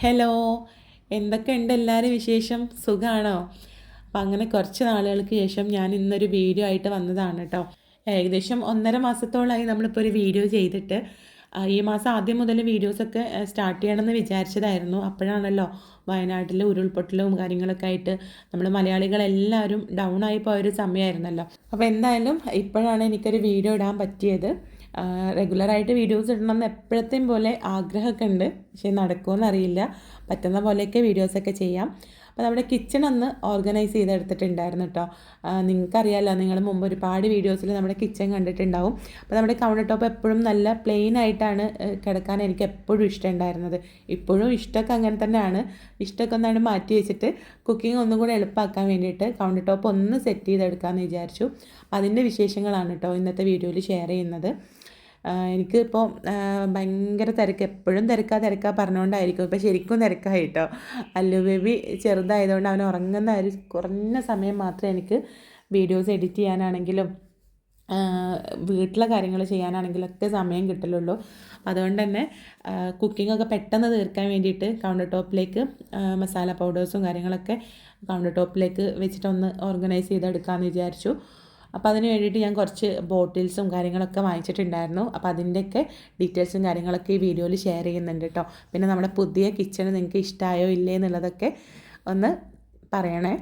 Hello എന്തൊക്കെയുണ്ട് എല്ലാവരും വിശേഷം? സുഖമാണോ അപ്പം അങ്ങനെ കുറച്ച് നാളുകൾക്ക് ശേഷം ഞാൻ ഇന്നൊരു വീഡിയോ ആയിട്ട് വന്നതാണ് കേട്ടോ ഏകദേശം ഒന്നര മാസത്തോളമായി നമ്മളിപ്പോൾ ഒരു വീഡിയോ ചെയ്തിട്ട് ഈ മാസം ആദ്യം മുതൽ വീഡിയോസൊക്കെ സ്റ്റാർട്ട് ചെയ്യണമെന്ന് വിചാരിച്ചതായിരുന്നു. അപ്പോഴാണല്ലോ വയനാട്ടിൽ ഉരുൾപൊട്ടലും കാര്യങ്ങളൊക്കെ ആയിട്ട് നമ്മൾ മലയാളികളെല്ലാവരും ഡൗൺ ആയി പോയൊരു സമയമായിരുന്നല്ലോ അപ്പോൾ എന്തായാലും ഇപ്പോഴാണ് എനിക്കൊരു വീഡിയോ ഇടാൻ പറ്റിയത്. റെഗുലറായിട്ട് വീഡിയോസ് ഇടണം എന്ന് എപ്പോഴത്തെയും പോലെ ആഗ്രഹമൊക്കെ ഉണ്ട്. പക്ഷേ നടക്കുമോ അറിയില്ല. പറ്റുന്ന പോലെയൊക്കെ വീഡിയോസൊക്കെ ചെയ്യാം. അപ്പോൾ നമ്മുടെ കിച്ചൺ ഒന്ന് ഓർഗനൈസ് ചെയ്തെടുത്തിട്ടുണ്ടായിരുന്നു കേട്ടോ നിങ്ങൾക്കറിയാമല്ലോ നിങ്ങൾ മുമ്പ് ഒരുപാട് വീഡിയോസിൽ നമ്മുടെ കിച്ചൺ കണ്ടിട്ടുണ്ടാവും. അപ്പോൾ നമ്മുടെ കൗണ്ടർ ടോപ്പ് എപ്പോഴും നല്ല പ്ലെയിൻ ആയിട്ടാണ് കിടക്കാൻ എനിക്ക് എപ്പോഴും ഇഷ്ടമുണ്ടായിരുന്നത്. ഇപ്പോഴും ഇഷ്ടമൊക്കെ അങ്ങനെ തന്നെയാണ്. ഇഷ്ടമൊക്കെ ഒന്നാണ് മാറ്റി വെച്ചിട്ട് കുക്കിംഗ് ഒന്നും കൂടെ എളുപ്പമാക്കാൻ വേണ്ടിയിട്ട് കൗണ്ടർ ടോപ്പ് ഒന്ന് സെറ്റ് ചെയ്തെടുക്കാമെന്ന് വിചാരിച്ചു. അതിന്റെ വിശേഷങ്ങളാണ് കേട്ടോ ഇന്നത്തെ വീഡിയോയിൽ ഷെയർ ചെയ്യുന്നത്. എനിക്ക് ഇപ്പോൾ ഭയങ്കര തിരക്ക്. എപ്പോഴും തിരക്കാ തിരക്കാ പറഞ്ഞുകൊണ്ടായിരിക്കും ഇപ്പോൾ ശരിക്കും തിരക്കായി കേട്ടോ അല്ലു ബേബി ചെറുതായതുകൊണ്ട് അവൻ ഉറങ്ങുന്ന ഒരു കുറഞ്ഞ സമയം മാത്രമേ എനിക്ക് വീഡിയോസ് എഡിറ്റ് ചെയ്യാനാണെങ്കിലും വീട്ടിലെ കാര്യങ്ങൾ ചെയ്യാനാണെങ്കിലൊക്കെ സമയം കിട്ടലുള്ളൂ. അതുകൊണ്ട് തന്നെ കുക്കിംഗ് ഒക്കെ പെട്ടെന്ന് തീർക്കാൻ വേണ്ടിയിട്ട് കൗണ്ടർ ടോപ്പിലേക്ക് മസാല പൗഡേഴ്സും കാര്യങ്ങളൊക്കെ കൗണ്ടർ ടോപ്പിലേക്ക് വെച്ചിട്ടൊന്ന് ഓർഗനൈസ് ചെയ്തെടുക്കാമെന്ന് വിചാരിച്ചു. അപ്പോൾ അതിന് വേണ്ടിയിട്ട് ഞാൻ കുറച്ച് ബോട്ടിൽസും കാര്യങ്ങളൊക്കെ വാങ്ങിച്ചിട്ടുണ്ടായിരുന്നു. അപ്പോൾ അതിന്റെയൊക്കെ ഡീറ്റെയിൽസും കാര്യങ്ങളൊക്കെ ഈ വീഡിയോയിൽ ഷെയർ ചെയ്യുന്നുണ്ട് കേട്ടോ. പിന്നെ നമ്മുടെ പുതിയ കിച്ചൺ നിങ്ങൾക്ക് ഇഷ്ടമായോ ഇല്ലേ എന്നുള്ളതൊക്കെ ഒന്ന് പറയണേ.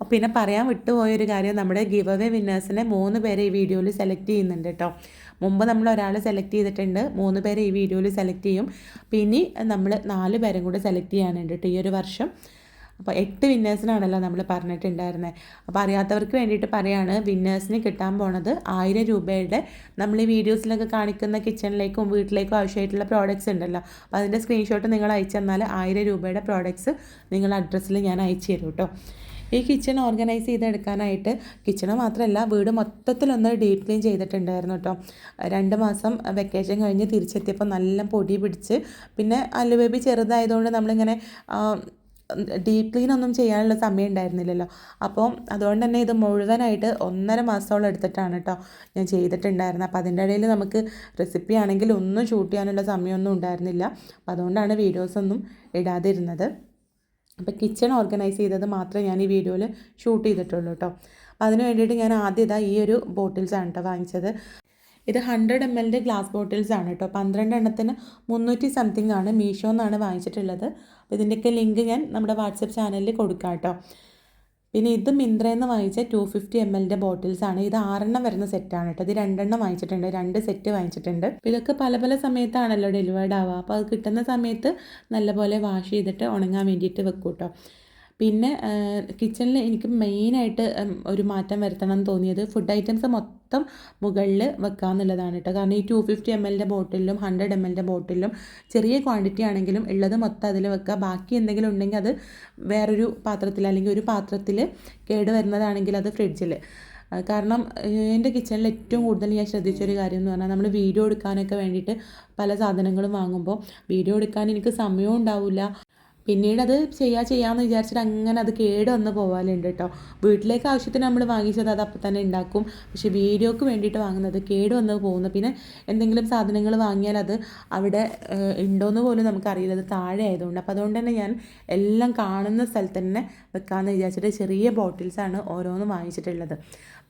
പിന്നെ പറയാൻ വിട്ടുപോയൊരു കാര്യം നമ്മുടെ ഗിവ് അവേ വിന്നേഴ്സിനെ മൂന്ന് പേരെ ഈ വീഡിയോയിൽ സെലക്ട് ചെയ്യുന്നുണ്ട് കേട്ടോ. മുമ്പ് നമ്മൾ ഒരാളെ സെലക്ട് ചെയ്തിട്ടുണ്ട് മൂന്ന് പേരെ ഈ വീഡിയോയിൽ സെലക്ട് ചെയ്യും. പിന്നെ നമ്മൾ നാല് പേരും കൂടെ സെലക്ട് ചെയ്യാനുണ്ട് കേട്ടോ ഈ ഒരു വർഷം. അപ്പോൾ എട്ട് വിന്നേഴ്സിനാണല്ലോ നമ്മൾ പറഞ്ഞിട്ടുണ്ടായിരുന്നത് അപ്പോൾ അറിയാത്തവർക്ക് വേണ്ടിയിട്ട് പറയാണ് വിന്നേഴ്സിന് കിട്ടാൻ പോണത് ആയിരം രൂപയുടെ. നമ്മൾ ഈ വീഡിയോസിലൊക്കെ കാണിക്കുന്ന കിച്ചണിലേക്കും വീട്ടിലേക്കും ആവശ്യമായിട്ടുള്ള പ്രോഡക്റ്റ്സ് ഉണ്ടല്ലോ. അപ്പോൾ അതിന്റെ സ്ക്രീൻഷോട്ട് നിങ്ങൾ അയച്ചു തന്നാൽ ആയിരം രൂപയുടെ പ്രോഡക്റ്റ്സ് നിങ്ങളുടെ അഡ്രസ്സിൽ ഞാൻ അയച്ചു തരും കേട്ടോ ഈ കിച്ചൺ ഓർഗനൈസ് ചെയ്തെടുക്കാനായിട്ട് കിച്ചണ് മാത്രമല്ല വീട് മൊത്തത്തിലൊന്ന് ഡീപ് ക്ലീൻ ചെയ്തിട്ടുണ്ടായിരുന്നു കേട്ടോ രണ്ട് മാസം വെക്കേഷൻ കഴിഞ്ഞ് തിരിച്ചെത്തിയപ്പോൾ നല്ല പൊടി പിടിച്ച് പിന്നെ അല്ലു ബേബി ചെറുതായതുകൊണ്ട് നമ്മളിങ്ങനെ ഡീപ് ക്ലീൻ ഒന്നും ചെയ്യാനുള്ള സമയം ഉണ്ടായിരുന്നില്ലല്ലോ. അപ്പോൾ അതുകൊണ്ട് തന്നെ ഇത് മുഴുവനായിട്ട് ഒന്നര മാസത്തോളം എടുത്തിട്ടാണ് കേട്ടോ ഞാൻ ചെയ്തിട്ടുണ്ടായിരുന്നത്. അപ്പോൾ അതിന്റെ ഇടയിൽ നമുക്ക് റെസിപ്പി ആണെങ്കിൽ ഒന്നും ഷൂട്ട് ചെയ്യാനുള്ള സമയമൊന്നും ഉണ്ടായിരുന്നില്ല. അപ്പോൾ അതുകൊണ്ടാണ് വീഡിയോസൊന്നും ഇടാതിരുന്നത്. അപ്പോൾ കിച്ചൺ ഓർഗനൈസ് ചെയ്തത് മാത്രമേ ഞാൻ ഈ വീഡിയോയിൽ ഷൂട്ട് ചെയ്തിട്ടുള്ളൂ കേട്ടോ അപ്പോൾ അതിന് വേണ്ടിയിട്ട് ഞാൻ ആദ്യം ഈ ഒരു ബോട്ടിൽസാണ് കേട്ടോ വാങ്ങിച്ചത്. ഇത് ഹൺഡ്രഡ് എം എല്ലിന്റെ ഗ്ലാസ് ബോട്ടിൽസ് ആണ് കേട്ടോ പന്ത്രണ്ട് എണ്ണത്തിന് മുന്നൂറ്റി സംതിങ് ആണ് മീഷോ എന്നാണ് വാങ്ങിച്ചിട്ടുള്ളത്. അപ്പോൾ ഇതിന്റെയൊക്കെ ലിങ്ക് ഞാൻ നമ്മുടെ വാട്സപ്പ് ചാനലിൽ കൊടുക്കാം കേട്ടോ പിന്നെ ഇത് മിന്ത്രയിൽ നിന്ന് വാങ്ങിച്ച ടു ഫിഫ്റ്റി എം എല്ലിന്റെ ബോട്ടിൽസ് ആണ്. ഇത് ആറെണ്ണം വരുന്ന സെറ്റാണ് കേട്ടോ ഇത് രണ്ടെണ്ണം വാങ്ങിച്ചിട്ടുണ്ട്. രണ്ട് സെറ്റ് വാങ്ങിച്ചിട്ടുണ്ട്. ഇതൊക്കെ പല പല സമയത്താണല്ലോ ഡെലിവേർഡ് ആവുക. അപ്പോൾ അത് കിട്ടുന്ന സമയത്ത് നല്ലപോലെ വാഷ് ചെയ്തിട്ട് ഉണങ്ങാൻ വേണ്ടിയിട്ട് വെക്കും കേട്ടോ പിന്നെ കിച്ചണിൽ എനിക്ക് മെയിനായിട്ട് ഒരു മാറ്റം വരുത്തണം എന്ന് തോന്നിയത് ഫുഡ് ഐറ്റംസ് മൊത്തം മുകളിൽ വെക്കുക എന്നുള്ളതാണ് കേട്ടോ കാരണം ഈ ടു ഫിഫ്റ്റി എം എല്ലിന്റെ ബോട്ടിലും ഹൺഡ്രഡ് എം എല്ലിന്റെ ബോട്ടിലും ചെറിയ ക്വാണ്ടിറ്റി ആണെങ്കിലും ഉള്ളത് മൊത്തം അതിൽ വെക്കുക ബാക്കി എന്തെങ്കിലും ഉണ്ടെങ്കിൽ അത് വേറൊരു പാത്രത്തിൽ അല്ലെങ്കിൽ ഒരു പാത്രത്തിൽ കേട് വരുന്നതാണെങ്കിൽ അത് ഫ്രിഡ്ജിൽ കാരണം എന്റെ കിച്ചണിൽ ഏറ്റവും കൂടുതൽ ഞാൻ ശ്രദ്ധിച്ചൊരു കാര്യം എന്ന് പറഞ്ഞാൽ നമ്മൾ വീഡിയോ എടുക്കാനൊക്കെ വേണ്ടിയിട്ട് പല സാധനങ്ങളും വാങ്ങുമ്പോൾ വീഡിയോ എടുക്കാൻ എനിക്ക് സമയവും ഉണ്ടാവില്ല പിന്നീട് അത് ചെയ്യാ ചെയ്യാമെന്ന് വിചാരിച്ചിട്ട് അങ്ങനെ അത് കേട് വന്ന് പോവാലുണ്ട് കേട്ടോ വീട്ടിലേക്ക് ആവശ്യത്തിന് നമ്മൾ വാങ്ങിച്ചത് അത് അപ്പം തന്നെ ഉണ്ടാക്കും പക്ഷേ വീഡിയോക്ക് വേണ്ടിയിട്ട് വാങ്ങുന്നത് കേട് വന്ന് പോകുന്നു. പിന്നെ എന്തെങ്കിലും സാധനങ്ങൾ വാങ്ങിയാൽ അത് അവിടെ ഉണ്ടോയെന്ന് പോലും നമുക്കറിയില്ല. അത് താഴെ ആയതുകൊണ്ട്. അപ്പോൾ അതുകൊണ്ട് തന്നെ ഞാൻ എല്ലാം കാണുന്ന സ്ഥലത്ത് തന്നെ വെക്കാമെന്ന് വിചാരിച്ചിട്ട് ചെറിയ ബോട്ടിൽസാണ് ഓരോന്നും വാങ്ങിച്ചിട്ടുള്ളത്.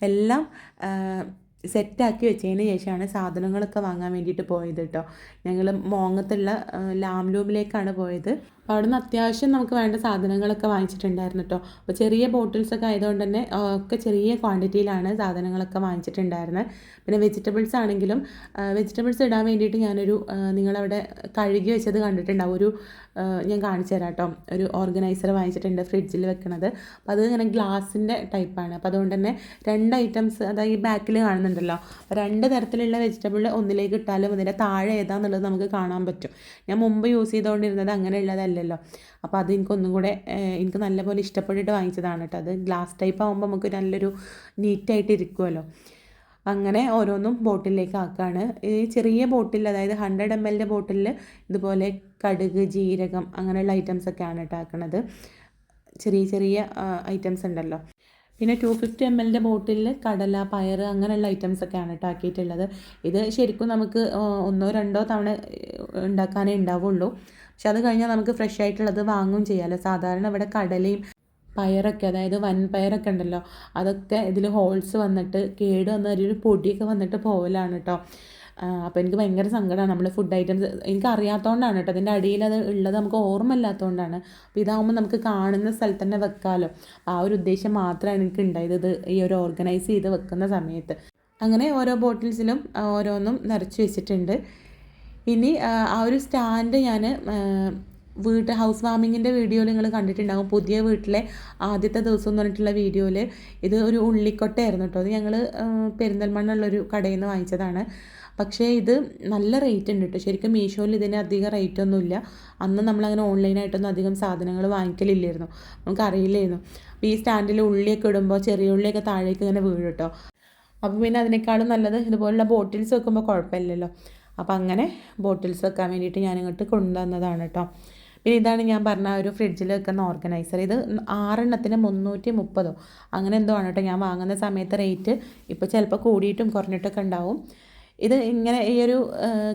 എല്ലാം സെറ്റാക്കി വെച്ചതിന് ശേഷമാണ് സാധനങ്ങളൊക്കെ വാങ്ങാൻ വേണ്ടിയിട്ട് പോയത് കേട്ടോ ഞങ്ങൾ മോങ്ങത്തുള്ള ലാംലൂമിലേക്കാണ് പോയത്. അപ്പോൾ അവിടെ നിന്ന് അത്യാവശ്യം നമുക്ക് വേണ്ട സാധനങ്ങളൊക്കെ വാങ്ങിച്ചിട്ടുണ്ടായിരുന്നു കേട്ടോ. അപ്പോൾ ചെറിയ ബോട്ടിൽസൊക്കെ ആയതുകൊണ്ട് തന്നെ ഒക്കെ ചെറിയ ക്വാണ്ടിറ്റിയിലാണ് സാധനങ്ങളൊക്കെ വാങ്ങിച്ചിട്ടുണ്ടായിരുന്നത് പിന്നെ വെജിറ്റബിൾസ് ആണെങ്കിലും വെജിറ്റബിൾസ് ഇടാൻ വേണ്ടിയിട്ട് ഞാനൊരു നിങ്ങളവിടെ കഴുകി വെച്ചത് കണ്ടിട്ടുണ്ടാവും. ഒരു ഞാൻ കാണിച്ചു തരാം കേട്ടോ. ഒരു ഓർഗനൈസർ വാങ്ങിച്ചിട്ടുണ്ട് ഫ്രിഡ്ജിൽ വെക്കണത്. അപ്പോൾ അത് ഇങ്ങനെ ഗ്ലാസിന്റെ ടൈപ്പാണ് അപ്പോൾ അതുകൊണ്ട് തന്നെ രണ്ട് ഐറ്റംസ് അതായത് ഈ ബാക്കിൽ കാണുന്നുണ്ടല്ലോ. അപ്പോൾ രണ്ട് തരത്തിലുള്ള വെജിറ്റബിൾ ഒന്നിലേക്ക് ഇട്ടാലും അതിന്റെ താഴെ ഏതാന്നുള്ളത് നമുക്ക് കാണാൻ പറ്റും. ഞാൻ മുമ്പ് യൂസ് ചെയ്തുകൊണ്ടിരുന്നത് അങ്ങനെയുള്ളതല്ലല്ലോ അപ്പോൾ അത് എനിക്കൊന്നും കൂടെ എനിക്ക് നല്ലപോലെ ഇഷ്ടപ്പെട്ടിട്ട് വാങ്ങിച്ചതാണ് കേട്ടോ അത്. ഗ്ലാസ് ടൈപ്പ് ആകുമ്പോൾ നമുക്ക് നല്ലൊരു നീറ്റായിട്ട് ഇരിക്കുമല്ലോ അങ്ങനെ ഓരോന്നും ബോട്ടിലേക്ക് ആക്കുകയാണ് ഈ ചെറിയ ബോട്ടിൽ അതായത് ഹൺഡ്രഡ് എം എല്ലിന്റെ ബോട്ടിലിൽ ഇതുപോലെ കടുക് ജീരകം അങ്ങനെയുള്ള ഐറ്റംസ് ഒക്കെയാണ് കേട്ടോ ആക്കണത്. ചെറിയ ചെറിയ ഐറ്റംസ് ഉണ്ടല്ലോ. പിന്നെ ടു ഫിഫ്റ്റി എം എല്ലിന്റെ ബോട്ടിലിൽ കടല പയർ അങ്ങനെയുള്ള ഐറ്റംസ് ഒക്കെയാണ് കേട്ടോ ആക്കിയിട്ടുള്ളത്. ഇത് ശരിക്കും നമുക്ക് ഒന്നോ രണ്ടോ തവണ ഉണ്ടാക്കാനേ ഉണ്ടാവുള്ളൂ. പക്ഷെ അത് കഴിഞ്ഞാൽ നമുക്ക് ഫ്രഷ് ആയിട്ടുള്ളത് വാങ്ങുകയും ചെയ്യാമല്ലോ സാധാരണ ഇവിടെ കടലയും പയറൊക്കെ അതായത് വൻപയറൊക്കെ ഉണ്ടല്ലോ അതൊക്കെ ഇതിൽ ഹോൾസ് വന്നിട്ട് കേട് വന്ന ഒരു പൊടിയൊക്കെ വന്നിട്ട് പോകലാണ് കേട്ടോ അപ്പോൾ എനിക്ക് ഭയങ്കര സങ്കടമാണ് നമ്മൾ ഫുഡ് ഐറ്റംസ് എനിക്ക് അറിയാത്തതുകൊണ്ടാണ് കേട്ടോ അതിന്റെ അടിയിൽ അത് ഉള്ളത് നമുക്ക് ഓർമ്മയില്ലാത്തതുകൊണ്ടാണ് അപ്പോൾ ഇതാകുമ്പോൾ നമുക്ക് കാണുന്ന സ്ഥലത്ത് തന്നെ വെക്കാമല്ലോ ആ ഒരു ഉദ്ദേശം മാത്രമാണ് എനിക്ക് ഉണ്ടായത് ഇത് ഈ ഒരു ഓർഗനൈസ് ചെയ്ത് വെക്കുന്ന സമയത്ത്. അങ്ങനെ ഓരോ ബോട്ടിൽസിലും ഓരോന്നും നിറച്ച് വെച്ചിട്ടുണ്ട്. ഇനി ആ ഒരു സ്റ്റാൻഡ് ഞാൻ വീട്ട് ഹൗസ് വാമിങ്ങിന്റെ വീഡിയോയിൽ നിങ്ങൾ കണ്ടിട്ടുണ്ടാകും പുതിയ വീട്ടിലെ ആദ്യത്തെ ദിവസം എന്ന് പറഞ്ഞിട്ടുള്ള വീഡിയോയിൽ ഇത് ഒരു ഉള്ളിക്കൊട്ടയായിരുന്നു കേട്ടോ അത് ഞങ്ങൾ പെരിന്തൽമണ്ണുള്ളൊരു കടയിൽ നിന്ന് വാങ്ങിച്ചതാണ്. പക്ഷേ ഇത് നല്ല റേറ്റ് ഉണ്ട് കേട്ടോ ശരിക്കും മീഷോയിൽ ഇതിന് അധികം റേറ്റ് ഒന്നുമില്ല. അന്ന് നമ്മളങ്ങനെ ഓൺലൈനായിട്ടൊന്നും അധികം സാധനങ്ങൾ വാങ്ങിക്കലില്ലായിരുന്നു. നമുക്കറിയില്ലായിരുന്നു. അപ്പോൾ ഈ സ്റ്റാൻഡിൽ ഉള്ളിയൊക്കെ ഇടുമ്പോൾ ചെറിയ ഉള്ളിയൊക്കെ താഴേക്ക് ഇങ്ങനെ വീഴും കേട്ടോ അപ്പോൾ പിന്നെ അതിനേക്കാളും നല്ലത് ഇതുപോലുള്ള ബോട്ടിൽസ് വെക്കുമ്പോൾ കുഴപ്പമില്ലല്ലോ. അപ്പോൾ അങ്ങനെ ബോട്ടിൽസ് വെക്കാൻ വേണ്ടിയിട്ട് ഞാൻ ഇങ്ങോട്ട് കൊണ്ടുവന്നതാണ് കേട്ടോ പിന്നെ ഇതാണ് ഞാൻ പറഞ്ഞ ഒരു ഫ്രിഡ്ജിൽ വെക്കുന്ന ഓർഗനൈസർ ഇത് ആറെണ്ണത്തിന് മുന്നൂറ്റി മുപ്പതോ അങ്ങനെ എന്തോ ആണ് കേട്ടോ ഞാൻ വാങ്ങുന്ന സമയത്ത് റേറ്റ് ഇപ്പോൾ ചിലപ്പോൾ കൂടിയിട്ടും കുറഞ്ഞിട്ടൊക്കെ ഉണ്ടാവും. ഇത് ഇങ്ങനെ ഈ ഒരു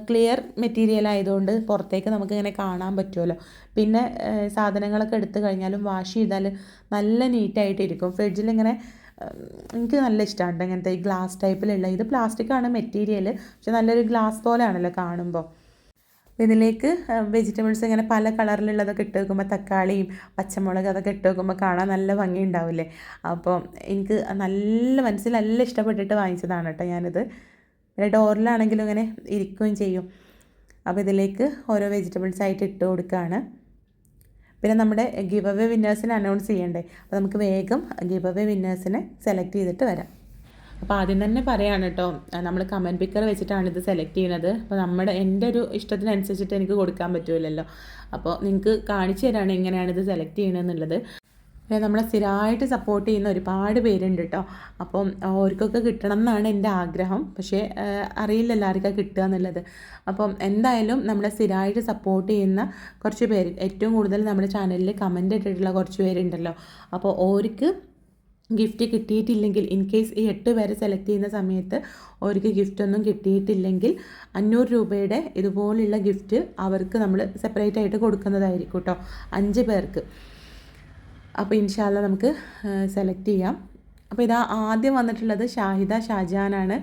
ക്ലിയർ മെറ്റീരിയൽ ആയതുകൊണ്ട് പുറത്തേക്ക് നമുക്ക് ഇങ്ങനെ കാണാൻ പറ്റുമല്ലോ പിന്നെ സാധനങ്ങളൊക്കെ എടുത്തു കഴിഞ്ഞാലും വാഷ് ചെയ്താൽ നല്ല നീറ്റായിട്ടിരിക്കും ഫ്രിഡ്ജിൽ ഇങ്ങനെ എനിക്ക് നല്ല ഇഷ്ടമാണ് ഇങ്ങനത്തെ ഈ ഗ്ലാസ് ടൈപ്പിലുള്ള ഇത് പ്ലാസ്റ്റിക് ആണ് മെറ്റീരിയൽ പക്ഷെ നല്ലൊരു ഗ്ലാസ് പോലെയാണല്ലോ കാണുമ്പോൾ ഇതിലേക്ക് വെജിറ്റബിൾസ് ഇങ്ങനെ പല കളറിലുള്ളതൊക്കെ ഇട്ട് വെക്കുമ്പോൾ തക്കാളിയും പച്ചമുളക് അതൊക്കെ ഇട്ട് വെക്കുമ്പോൾ കാണാൻ നല്ല ഭംഗി ഉണ്ടാവില്ലേ അപ്പോൾ എനിക്ക് നല്ല മനസ്സിൽ നല്ല ഇഷ്ടപ്പെട്ടിട്ട് വാങ്ങിച്ചതാണ് കേട്ടോ ഞാനിത്. പിന്നെ ഡോറിലാണെങ്കിലും ഇങ്ങനെ ഇരിക്കുകയും ചെയ്യും. അപ്പോൾ ഇതിലേക്ക് ഓരോ വെജിറ്റബിൾസ് ആയിട്ട് ഇട്ട് കൊടുക്കുകയാണ്. പിന്നെ നമ്മുടെ ഗിവ് അവേ വിന്നേഴ്സിനെ അനൗൺസ് ചെയ്യണ്ടേ? അപ്പോൾ നമുക്ക് വേഗം ഗിവ് അവേ വിന്നേഴ്സിനെ സെലക്ട് ചെയ്തിട്ട് വരാം. അപ്പോൾ ആദ്യം തന്നെ പറയാണ് കേട്ടോ നമ്മൾ കമന്റ് പിക്കർ വെച്ചിട്ടാണ് ഇത് സെലക്ട് ചെയ്യുന്നത്. അപ്പോൾ നമ്മുടെ എന്റെ ഒരു ഇഷ്ടത്തിനനുസരിച്ചിട്ട് എനിക്ക് കൊടുക്കാൻ പറ്റുമല്ലോ അപ്പോൾ നിങ്ങൾക്ക് കാണിച്ചു തരാണ് എങ്ങനെയാണ് ഇത് സെലക്ട് ചെയ്യണമെന്നുള്ളത് പിന്നെ നമ്മളെ സ്ഥിരമായിട്ട് സപ്പോർട്ട് ചെയ്യുന്ന ഒരുപാട് പേരുണ്ട് കേട്ടോ അപ്പം അവർക്കൊക്കെ കിട്ടണം എന്നാണ് എന്റെ ആഗ്രഹം. പക്ഷേ അറിയില്ല ആർക്കാണ് കിട്ടുക എന്നുള്ളത്. അപ്പം എന്തായാലും നമ്മളെ സ്ഥിരമായിട്ട് സപ്പോർട്ട് ചെയ്യുന്ന കുറച്ച് പേര് ഏറ്റവും കൂടുതൽ നമ്മുടെ ചാനലിൽ കമന്റ് ഇട്ടിട്ടുള്ള കുറച്ച് പേരുണ്ടല്ലോ. അപ്പോൾ ഓർക്ക് ഗിഫ്റ്റ് കിട്ടിയിട്ടില്ലെങ്കിൽ ഇൻ കേസ് ഈ എട്ട് പേരെ സെലക്ട് ചെയ്യുന്ന സമയത്ത് അവർക്ക് ഗിഫ്റ്റ് ഒന്നും കിട്ടിയിട്ടില്ലെങ്കിൽ അഞ്ഞൂറ് രൂപയുടെ ഇതുപോലുള്ള ഗിഫ്റ്റ് അവർക്ക് നമ്മൾ സെപ്പറേറ്റ് ആയിട്ട് കൊടുക്കുന്നതായിരിക്കും കേട്ടോ അഞ്ച് പേർക്ക്. അപ്പോൾ ഇൻഷാല്ല നമുക്ക് സെലക്ട് ചെയ്യാം. അപ്പോൾ ഇതാ ആദ്യം വന്നിട്ടുള്ളത് ഷാഹിദ ഷാജാനാണ്.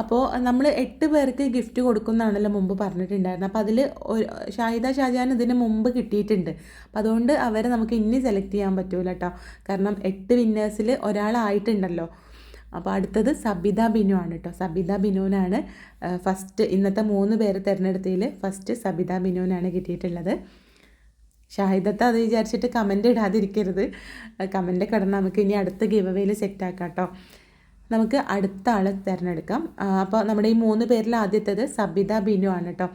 അപ്പോൾ നമ്മൾ എട്ട് പേർക്ക് ഗിഫ്റ്റ് കൊടുക്കുന്നതാണല്ലോ മുമ്പ് പറഞ്ഞിട്ടുണ്ടായിരുന്നത് അപ്പോൾ അതിൽ ഒരു ഷാഹിദ ഷാജാൻ ഇതിന് മുമ്പ് കിട്ടിയിട്ടുണ്ട്. അപ്പോൾ അതുകൊണ്ട് അവരെ നമുക്ക് ഇനി സെലക്ട് ചെയ്യാൻ പറ്റൂല കേട്ടോ കാരണം എട്ട് വിന്നേഴ്സിൽ ഒരാളായിട്ടുണ്ടല്ലോ. അപ്പോൾ അടുത്തത് സബിത ബിനു ആണ് കേട്ടോ സബിത ബിനുവിനാണ് ഫസ്റ്റ് ഇന്നത്തെ മൂന്ന് പേര് തിരഞ്ഞെടുത്തതിൽ ഫസ്റ്റ് സബിത ബിനുവിനാണ് കിട്ടിയിട്ടുള്ളത്. ഷാഹിദത്ത് അത് വിചാരിച്ചിട്ട് കമന്റ് ഇടാതിരിക്കരുത്. കമന്റ് കിടന്ന് നമുക്ക് ഇനി അടുത്ത ഗിവ് അവയിൽ സെറ്റാക്കാം കേട്ടോ നമുക്ക് അടുത്ത ആളെ തിരഞ്ഞെടുക്കാം. അപ്പോൾ നമ്മുടെ ഈ മൂന്ന് പേരിൽ ആദ്യത്തേത് സബിത ബിനു ആണ് കേട്ടോ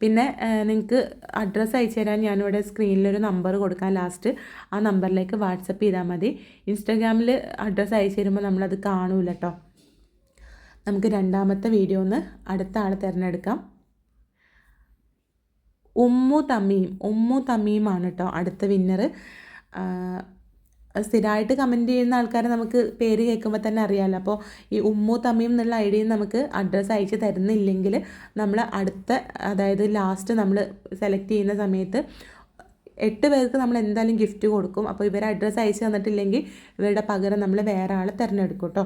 പിന്നെ നിങ്ങൾക്ക് അഡ്രസ്സ് അയച്ചു തരാൻ ഞാനിവിടെ സ്ക്രീനിലൊരു നമ്പർ കൊടുക്കാൻ ലാസ്റ്റ് ആ നമ്പറിലേക്ക് വാട്സപ്പ് ചെയ്താൽ മതി. ഇൻസ്റ്റാഗ്രാമിൽ അഡ്രസ്സ് അയച്ചു തരുമ്പോൾ നമ്മളത് കാണൂല കേട്ടോ നമുക്ക് രണ്ടാമത്തെ വീഡിയോ ഒന്ന് അടുത്ത ആളെ തിരഞ്ഞെടുക്കാം. ഉമ്മു തമീം ഉമ്മു തമീമാണ് കേട്ടോ അടുത്ത വിന്നർ സ്ഥിരമായിട്ട് കമന്റ് ചെയ്യുന്ന ആൾക്കാരെ നമുക്ക് പേര് കേൾക്കുമ്പോൾ തന്നെ അറിയാമല്ലോ അപ്പോൾ ഈ ഉമ്മു തമീം എന്നുള്ള ഐ ഡിയിൽ നമുക്ക് അഡ്രസ്സ് അയച്ച് തരുന്നില്ലെങ്കിൽ നമ്മൾ അടുത്ത അതായത് ലാസ്റ്റ് നമ്മൾ സെലക്ട് ചെയ്യുന്ന സമയത്ത് എട്ട് പേർക്ക് നമ്മൾ എന്തായാലും ഗിഫ്റ്റ് കൊടുക്കും. അപ്പോൾ ഇവരെ അഡ്രസ്സ് അയച്ച് തന്നിട്ടില്ലെങ്കിൽ ഇവരുടെ പകരം നമ്മൾ വേറെ ആളെ തിരഞ്ഞെടുക്കും കേട്ടോ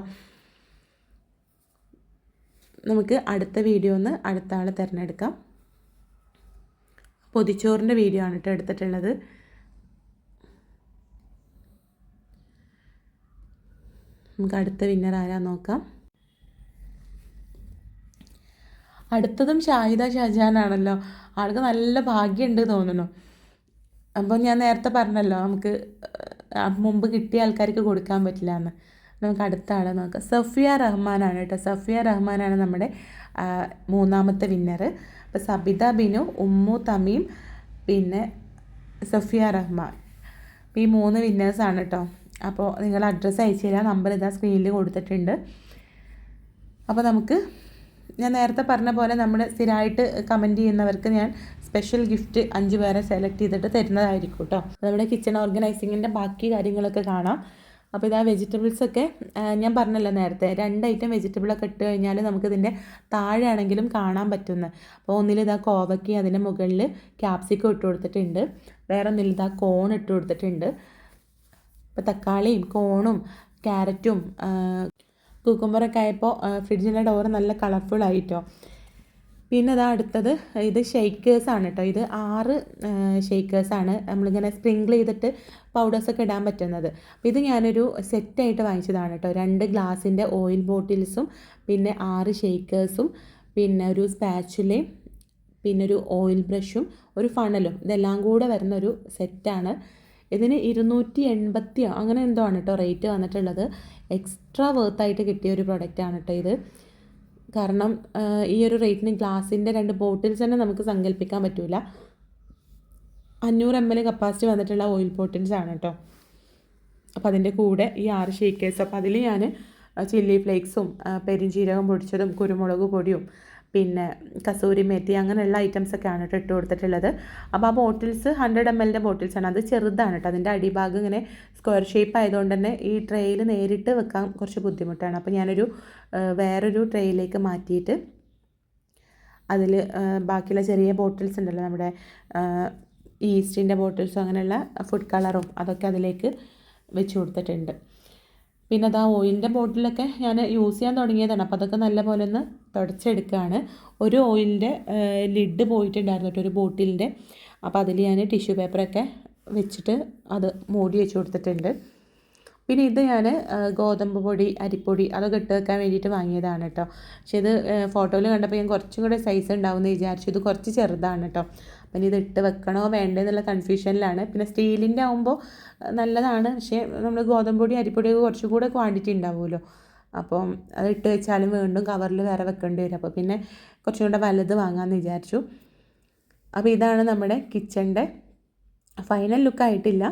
നമുക്ക് അടുത്ത വീഡിയോ ഒന്ന് അടുത്ത ആളെ തിരഞ്ഞെടുക്കാം. പൊതിച്ചോറിന്റെ വീഡിയോ ആണ് കേട്ടോ എടുത്തിട്ടുള്ളത്. നമുക്ക് അടുത്ത വിന്നർ ആരാ നോക്കാം. അടുത്തതും ഷാഹിദ ഷാജാനാണല്ലോ ആൾക്ക് നല്ല ഭാഗ്യമുണ്ട് തോന്നുന്നു. അപ്പോൾ ഞാൻ നേരത്തെ പറഞ്ഞല്ലോ നമുക്ക് മുമ്പ് കിട്ടിയ ആൾക്കാർക്ക് കൊടുക്കാൻ പറ്റില്ല എന്ന് നമുക്ക് അടുത്ത ആളെ നോക്കാം. സഫിയ റഹ്മാനാണ് കേട്ടോ സഫിയ റഹ്മാനാണ് നമ്മുടെ മൂന്നാമത്തെ വിന്നർ അപ്പോൾ സബിത ബിനു ഉമ്മു തമീം പിന്നെ സഫിയ റഹ്മാൻ. ഈ മൂന്ന് വിന്നേഴ്സാണ് കേട്ടോ അപ്പോൾ നിങ്ങൾ അഡ്രസ്സ് അയച്ചു തരാം. നമ്പർ ഇതാ സ്ക്രീനിൽ കൊടുത്തിട്ടുണ്ട്. അപ്പോൾ നമുക്ക് ഞാൻ നേരത്തെ പറഞ്ഞ പോലെ നമ്മൾ സ്ഥിരമായിട്ട് കമന്റ് ചെയ്യുന്നവർക്ക് ഞാൻ സ്പെഷ്യൽ ഗിഫ്റ്റ് അഞ്ച് പേരെ സെലക്ട് ചെയ്തിട്ട് തരുന്നതായിരിക്കും കേട്ടോ നമ്മുടെ കിച്ചൺ ഓർഗനൈസിങ്ങിന്റെ ബാക്കി കാര്യങ്ങളൊക്കെ കാണാം. അപ്പോൾ ഇതാ വെജിറ്റബിൾസൊക്കെ ഞാൻ പറഞ്ഞല്ലോ നേരത്തെ രണ്ട് ഐറ്റം വെജിറ്റബിളൊക്കെ ഇട്ട് കഴിഞ്ഞാൽ നമുക്കിതിന്റെ താഴെയാണെങ്കിലും കാണാൻ പറ്റുന്നത് അപ്പോൾ ഒന്നിൽ ഇതാ കോവയ്ക്ക് അതിന്റെ മുകളിൽ ക്യാപ്സിക്കം ഇട്ട് കൊടുത്തിട്ടുണ്ട്. വേറെ ഒന്നിൽ ഇതാ കോൺ ഇട്ട് കൊടുത്തിട്ടുണ്ട്. അപ്പോൾ തക്കാളിയും കോണും ക്യാരറ്റും കുക്കുമ്പറൊക്കെ ആയപ്പോൾ ഫ്രിഡ്ജിന്റെ ഡോറ് നല്ല കളർഫുൾ ആയിട്ടോ. പിന്നെ അതാ അടുത്തത് ഇത് ഷെയ്ക്കേഴ്സാണ് കേട്ടോ ഇത് ആറ് ഷെയ്ക്കേഴ്സാണ് നമ്മളിങ്ങനെ സ്പ്രിങ്കിൾ ചെയ്തിട്ട് പൗഡേഴ്സൊക്കെ ഇടാൻ പറ്റുന്നത്. അപ്പോൾ ഇത് ഞാനൊരു സെറ്റായിട്ട് വാങ്ങിച്ചതാണ് കേട്ടോ രണ്ട് ഗ്ലാസിന്റെ ഓയിൽ ബോട്ടിൽസും പിന്നെ ആറ് ഷെയ്ക്കേഴ്സും പിന്നെ ഒരു സ്പാച്ചുലയും പിന്നെ ഒരു ഓയിൽ ബ്രഷും ഒരു ഫണലും ഇതെല്ലാം കൂടെ വരുന്ന ഒരു സെറ്റാണ് ഇതിന് ഇരുന്നൂറ്റി എൺപത്തിയോ അങ്ങനെ എന്തോ ആണ് കേട്ടോ റേറ്റ് വന്നിട്ടുള്ളത്. എക്സ്ട്രാ വേർത്തായിട്ട് കിട്ടിയ ഒരു പ്രൊഡക്റ്റാണ് കേട്ടോ ഇത്. കാരണം ഈ ഒരു റേറ്റിന് ഗ്ലാസിന്റെ രണ്ട് ബോട്ടിൽസ് തന്നെ നമുക്ക് സങ്കല്പിക്കാൻ പറ്റില്ല അഞ്ഞൂറ് എം എൽ കപ്പാസിറ്റി വന്നിട്ടുള്ള ഓയിൽ ബോട്ടിൽസ് ആണ് കേട്ടോ അപ്പോൾ അതിന്റെ കൂടെ ഈ ആറ് ഷേക്കേഴ്സ് അപ്പോൾ അതിൽ ഞാൻ ചില്ലി ഫ്ലേക്സും പെരിഞ്ചീരകം പൊടിച്ചതും കുരുമുളക് പൊടിയും പിന്നെ കസൂരി മേത്തി അങ്ങനെയുള്ള ഐറ്റംസൊക്കെയാണ് കേട്ടോ ഇട്ട് കൊടുത്തിട്ടുള്ളത്. അപ്പോൾ ആ ബോട്ടിൽസ് ഹൺഡ്രഡ് എം എല്ലിന്റെ ബോട്ടിൽസാണ് അത് ചെറുതാണ് കേട്ടോ. അതിന്റെ അടിഭാഗം ഇങ്ങനെ സ്ക്വയർ ഷേപ്പ് ആയതുകൊണ്ട് തന്നെ ഈ ട്രേയിൽ നേരിട്ട് വെക്കാൻ കുറച്ച് ബുദ്ധിമുട്ടാണ്. അപ്പോൾ ഞാനൊരു വേറൊരു ട്രേയിലേക്ക് മാറ്റിയിട്ട് അതിൽ ബാക്കിയുള്ള ചെറിയ ബോട്ടിൽസ് ഉണ്ടല്ലോ നമ്മുടെ ഈസ്റ്റിന്റെ ബോട്ടിൽസും അങ്ങനെയുള്ള ഫുഡ് കളറും അതൊക്കെ അതിലേക്ക് വെച്ച് കൊടുത്തിട്ടുണ്ട്. പിന്നെ അത് ആ ഓയിലിന്റെ ബോട്ടിലൊക്കെ ഞാൻ യൂസ് ചെയ്യാൻ തുടങ്ങിയതാണ്. അപ്പോൾ അതൊക്കെ നല്ല പോലെ ഒന്ന് തുടച്ചെടുക്കുകയാണ്. ഒരു ഓയിലിന്റെ ലിഡ് പോയിട്ടുണ്ടായിരുന്നു കേട്ടോ ഒരു ബോട്ടിലിന്റെ. അപ്പോൾ അതിൽ ഞാൻ ടിഷ്യൂ പേപ്പറൊക്കെ വെച്ചിട്ട് അത് മൂടി വെച്ച് കൊടുത്തിട്ടുണ്ട്. പിന്നെ ഇത് ഞാൻ ഗോതമ്പ് പൊടി അരിപ്പൊടി അതൊക്കെ ഇട്ട് വെക്കാൻ വേണ്ടിയിട്ട് വാങ്ങിയതാണ് കേട്ടോ. പക്ഷേ ഇത് ഫോട്ടോയിൽ കണ്ടപ്പോൾ ഞാൻ കുറച്ചും കൂടെ സൈസ് ഉണ്ടാവുമെന്ന് വിചാരിച്ചു. ഇത് കുറച്ച് ചെറുതാണ് കേട്ടോ. അപ്പം ഇത് ഇട്ട് വെക്കണോ വേണ്ടേ എന്നുള്ള കൺഫ്യൂഷനിലാണ് പിന്നെ സ്റ്റീലിന്റെ ആകുമ്പോൾ നല്ലതാണ്. പക്ഷേ നമ്മൾ ഗോതമ്പ് പൊടി അരിപ്പൊടിയൊക്കെ കുറച്ചും കൂടെ ക്വാണ്ടിറ്റി ഉണ്ടാവുമല്ലോ. അപ്പം അത് ഇട്ട് വെച്ചാലും വീണ്ടും കവറിൽ വേറെ വെക്കേണ്ടി വരും. അപ്പോൾ പിന്നെ കുറച്ചും കൂടെ വലുത് വാങ്ങാമെന്ന് വിചാരിച്ചു. അപ്പോൾ ഇതാണ് നമ്മുടെ കിച്ചന്റെ ഫൈനൽ ലുക്ക് ആയിട്ടില്ല.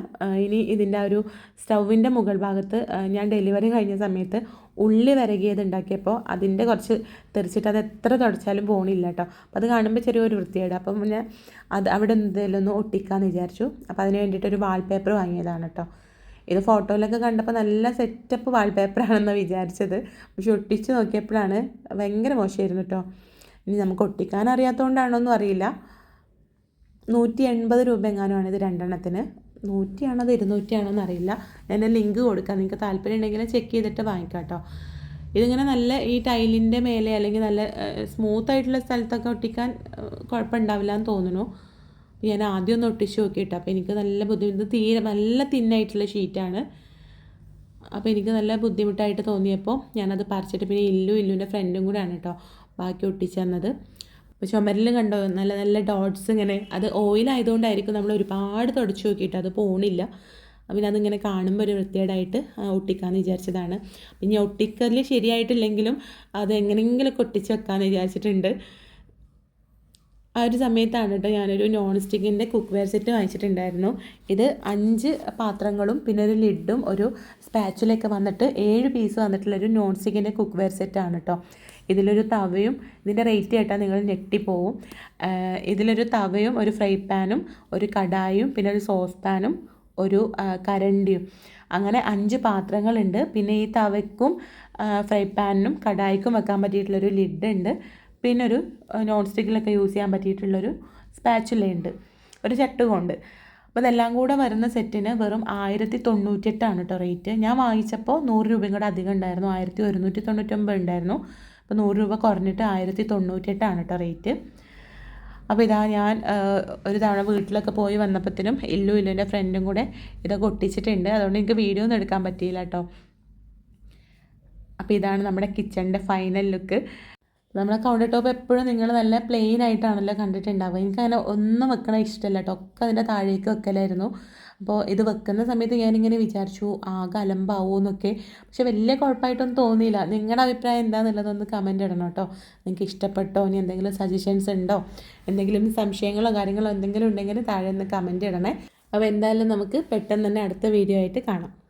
ഇനി ഇതിന്റെ ഒരു സ്റ്റൗവിന്റെ മുകൾ ഭാഗത്ത് ഞാൻ ഡെലിവറി കഴിഞ്ഞ സമയത്ത് ഉള്ളി വരകിയത് ഉണ്ടാക്കിയപ്പോൾ അതിന്റെ കുറച്ച് തെറിച്ചിട്ട് അത് എത്ര തുടച്ചാലും പോണില്ല കേട്ടോ അപ്പോൾ അത് കാണുമ്പോൾ ചെറിയൊരു വൃത്തിയേട് അപ്പം പിന്നെ അത് അവിടെ എന്തെങ്കിലും ഒന്ന് ഒട്ടിക്കാമെന്ന് വിചാരിച്ചു. അപ്പോൾ അതിന് വേണ്ടിയിട്ട് ഒരു വാൾപേപ്പർ വാങ്ങിയതാണ് കേട്ടോ ഇത് ഫോട്ടോയിലൊക്കെ കണ്ടപ്പോൾ നല്ല സെറ്റപ്പ് വാൾപേപ്പറാണെന്ന് വിചാരിച്ചത്. പക്ഷെ ഒട്ടിച്ച് നോക്കിയപ്പോഴാണ് ഭയങ്കര മോശമായിരുന്നു കേട്ടോ ഇനി നമുക്ക് ഒട്ടിക്കാൻ അറിയാത്തതുകൊണ്ടാണോ അറിയില്ല. നൂറ്റി എൺപത് രൂപ എങ്ങാനുമാണ് ഇത് രണ്ടെണ്ണത്തിന്. നൂറ്റിയാണോ അത് ഇരുന്നൂറ്റിയാണോ എന്നറിയില്ല. ഞാൻ ലിങ്ക് കൊടുക്കാം. നിങ്ങൾക്ക് താല്പര്യം ഉണ്ടെങ്കിൽ ചെക്ക് ചെയ്തിട്ട് വാങ്ങിക്കാം കേട്ടോ. ഇതിങ്ങനെ നല്ല ഈ ടൈലിന്റെ മേലെ അല്ലെങ്കിൽ നല്ല സ്മൂത്ത് ആയിട്ടുള്ള സ്ഥലത്തൊക്കെ ഒട്ടിക്കാൻ കുഴപ്പമുണ്ടാവില്ല എന്ന് തോന്നുന്നു. ഞാൻ ആദ്യം ഒന്ന് ഒട്ടിച്ച് നോക്കിയിട്ട് അപ്പോൾ എനിക്ക് നല്ല ബുദ്ധിമുട്ട് തീരെ നല്ല തിന്നായിട്ടുള്ള ഷീറ്റാണ് അപ്പോൾ എനിക്ക് നല്ല ബുദ്ധിമുട്ടായിട്ട് തോന്നിയപ്പോൾ ഞാനത് പറിച്ചിട്ട് പിന്നെ ഇല്ലു ഇല്ലുവിന്റെ ഫ്രണ്ടും കൂടെയാണ് കേട്ടോ ബാക്കി ഒട്ടിച്ച് തന്നത്. അപ്പോൾ ചുമരിൽ കണ്ടോ? നല്ല നല്ല ഡോട്ട്സ് ഇങ്ങനെ. അത് ഓയിൽ ആയതുകൊണ്ടായിരിക്കും നമ്മൾ ഒരുപാട് തുടച്ചു നോക്കിയിട്ട് അത് പോണില്ല. പിന്നെ അതിങ്ങനെ കാണുമ്പോൾ ഒരു വൃത്തികേടായിട്ട് ഒട്ടിക്കാമെന്ന് വിചാരിച്ചതാണ്. പിന്നെ ഒട്ടിക്കൽ ശരിയായിട്ടില്ലെങ്കിലും അത് എങ്ങനെയെങ്കിലും ഒട്ടിച്ച് വെക്കാമെന്ന് വിചാരിച്ചിട്ടുണ്ട്. ആ ഒരു സമയത്താണ് കേട്ടോ ഞാനൊരു നോൺ സ്റ്റിക്കിന്റെ കുക്ക് വെയർ സെറ്റ് വാങ്ങിച്ചിട്ടുണ്ടായിരുന്നു. ഇത് അഞ്ച് പാത്രങ്ങളും പിന്നെ ഒരു ലിഡും ഒരു സ്പാച്ചിലൊക്കെ വന്നിട്ട് ഏഴ് പീസ് വന്നിട്ടുള്ളൊരു നോൺ സ്റ്റിക്കിന്റെ കുക്ക് വെയർ സെറ്റാണ് കേട്ടോ. ഇതിലൊരു തവയും ഇതിന്റെ റേറ്റ് കേട്ടാൽ നിങ്ങൾ ഞെട്ടിപ്പോവും ഇതിലൊരു തവയും ഒരു ഫ്രൈ പാനും ഒരു കടായും പിന്നെ ഒരു സോസ് പാനും ഒരു കരണ്ടിയും. അങ്ങനെ അഞ്ച് പാത്രങ്ങളുണ്ട്. പിന്നെ ഈ തവയ്ക്കും ഫ്രൈ പാനിനും കടായിക്കും വെക്കാൻ പറ്റിയിട്ടുള്ളൊരു ലിഡ് ഉണ്ട്. പിന്നെ ഒരു നോൺ സ്റ്റിക്കിലൊക്കെ യൂസ് ചെയ്യാൻ പറ്റിയിട്ടുള്ളൊരു സ്പാച്ചുലയുണ്ട് ഒരു ചട്ടുകൊണ്ട്. അപ്പോൾ ഇതെല്ലാം കൂടെ വരുന്ന സെറ്റിന് വെറും ആയിരത്തി തൊണ്ണൂറ്റെട്ടാണ് കേട്ടോ റേറ്റ് ഞാൻ വാങ്ങിച്ചപ്പോൾ നൂറ് രൂപയും കൂടെ അധികം ഉണ്ടായിരുന്നു. ആയിരത്തി ഒരുന്നൂറ്റി തൊണ്ണൂറ്റൊമ്പത് ഉണ്ടായിരുന്നു. അപ്പോൾ നൂറ് രൂപ കുറഞ്ഞിട്ട് ആയിരത്തി തൊണ്ണൂറ്റെട്ടാണ് കേട്ടോ റേറ്റ്. അപ്പോൾ ഇതാ ഞാൻ ഒരു തവണ വീട്ടിലൊക്കെ പോയി വന്നപ്പോഴത്തേനും ഇല്ലു ഇല്ലുവിന്റെ ഫ്രണ്ടും കൂടെ ഇതൊക്കെ ഒട്ടിച്ചിട്ടുണ്ട് അതുകൊണ്ട് എനിക്ക് വീഡിയോ ഒന്നും എടുക്കാൻ പറ്റിയില്ല കേട്ടോ. അപ്പോൾ ഇതാണ് നമ്മുടെ കിച്ചണിന്റെ ഫൈനൽ ലുക്ക്. നമ്മുടെ കൗണ്ടർ ടോപ്പ് എപ്പോഴും നിങ്ങൾ നല്ല പ്ലെയിൻ ആയിട്ടാണല്ലോ കണ്ടിട്ടുണ്ടാവുക. എനിക്കങ്ങനെ ഒന്നും വെക്കണ ഇഷ്ടമല്ല കേട്ടോ. ഒക്കെ അതിന്റെ താഴേക്ക് വെക്കലായിരുന്നു. അപ്പോൾ ഇത് വെക്കുന്ന സമയത്ത് ഞാനിങ്ങനെ വിചാരിച്ചു ആകെ അലമ്പാവോ എന്നൊക്കെ. പക്ഷെ വലിയ കുഴപ്പമായിട്ടൊന്നും തോന്നിയില്ല. നിങ്ങളുടെ അഭിപ്രായം എന്താണെന്നുള്ളതൊന്ന് കമന്റ് ഇടണം കേട്ടോ. നിങ്ങൾക്ക് ഇഷ്ടപ്പെട്ടോ? ഇനി എന്തെങ്കിലും സജഷൻസ് ഉണ്ടോ? എന്തെങ്കിലും സംശയങ്ങളോ കാര്യങ്ങളോ എന്തെങ്കിലും ഉണ്ടെങ്കിൽ താഴെ ഒന്ന് കമന്റ് ഇടണേ. അപ്പോൾ എന്തായാലും നമുക്ക് പെട്ടെന്ന് തന്നെ അടുത്ത വീഡിയോ ആയിട്ട് കാണാം.